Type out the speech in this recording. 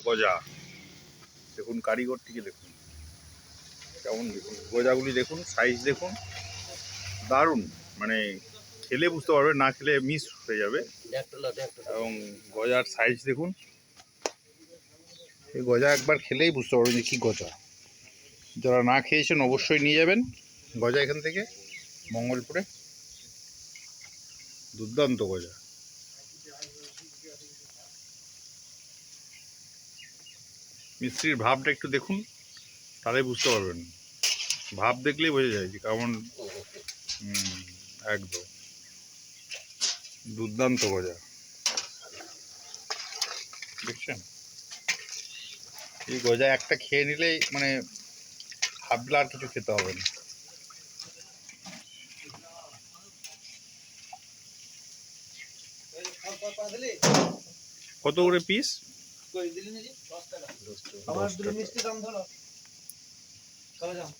গজা। দেখুন কারিগরটিকে দেখুন। কেমন দেখুন। গজাগুলি দেখুন সাইজ দেখুন। দারুণ। মানে খেলে বুঝতে পারবে না খেলে মিস হয়ে যাবে। এবং গজার সাইজ দেখুন। এই গজা একবার খেলেই বুঝতে পারবেন যে কী গজা। যারা না খেয়েছেন অবশ্যই নিয়ে যাবেন গজা এখান থেকে মঙ্গলপুরে। দুর্দান্ত গজা। মিস্ত্রির ভাবটা একটু দেখুন তাহলে বুঝতে পারবেন। ভাব দেখলেই বোঝা যায় যে কেমন একদম। দুর্দান্ত গজা। দেখছেন? এই গজা একটা খেয়ে নিলেই মানে ভাবলে আর কিছু খেতে হবে না। কত করে পিস আমার দুটো মিষ্টি দাম ধরো। চলে যাও।